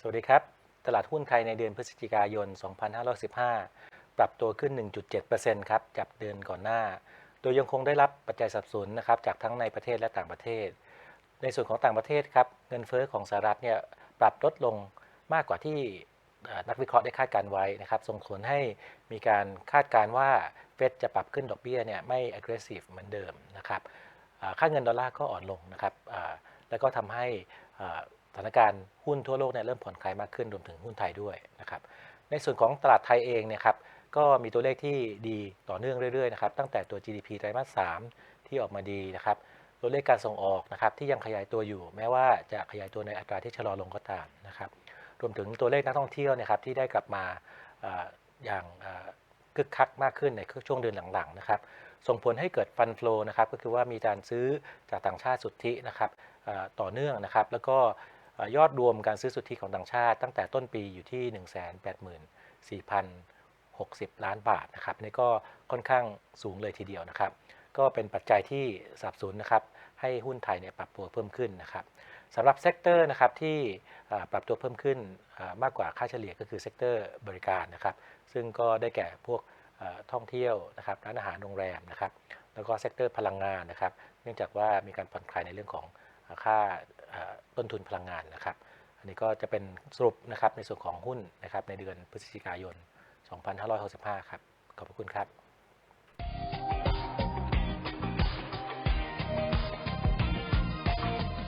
สวัสดีครับ ตลาดหุ้นไทยในเดือนพฤศจิกายน 2515 ปรับตัวขึ้น 1.7%ครับจากเดือนก่อนหน้า โดยยังคงได้รับปัจจัยสนับสนุนนะครับจากทั้งในประเทศและต่างประเทศ ในส่วนของต่างประเทศครับเงินเฟ้อของสหรัฐเนี่ยปรับลดลงมากกว่าที่นักวิเคราะห์ได้คาดการไว้นะครับ ส่งผลให้มีการคาดการณ์ว่าเฟดจะปรับขึ้นดอกเบี้ยเนี่ยไม่ aggressive เหมือนเดิมนะครับค่าเงินดอลลาร์ก็อ่อนลงนะครับแล้วก็ทำให้ ถานการณ์หุ้นทั่วโลกเนี่ยเริ่มผ่อนคลายมากขึ้นรวมถึงหุ้นไทยด้วยนะครับในส่วนของตลาดไทยเองเนี่ยครับก็มีตัวเลขที่ดีต่อเนื่องเรื่อยๆนะครับตั้งแต่ตัว GDP ไตรมาส 3 ที่ออกมาดีนะครับตัวเลขการส่งออกนะครับที่ยังขยายตัวอยู่ แม้ว่าจะขยายตัวในอัตราที่ชะลอลงก็ตามนะครับรวมถึงตัวเลขนักท่องเที่ยวเนะครับที่ได้กลับมาออย่างคึกคักมากขึ้นในช่วงเดือนหลังๆนะครับส่งผลให้เกิดฟันฟลูนะครับก็คือว่ามีการซื้อจากต่างชาติสุทธินะครับต่อเนื่องนะครับ แล้วก็ ยอดรวมการซื้อสุทธิของต่างชาติ ตั้งแต่ต้นปีอยู่ที่ 184,060 ล้านบาทนะครับนี่ก็ค่อนข้างสูงเลยทีเดียวนะครับ ก็เป็นปัจจัยที่สนับสนุนนะครับให้หุ้นไทยเนี่ยปรับตัวเพิ่มขึ้นนะครับสำหรับเซกเตอร์นะครับที่ปรับตัวเพิ่มขึ้นมากกว่าค่าเฉลี่ยก็คือเซกเตอร์บริการนะครับ ซึ่งก็ได้แก่พวกท่องเที่ยวนะครับร้านอาหารโรงแรมนะครับ แล้วก็เซกเตอร์พลังงานนะครับ เนื่องจากว่ามีการผ่อนคลายในเรื่องของค่า ต้นทุนพลังงานนะครับ อันนี้ก็จะเป็นสรุปนะครับในส่วนของหุ้นนะครับในเดือนพฤศจิกายน 2565 ครับ ขอบพระคุณครับ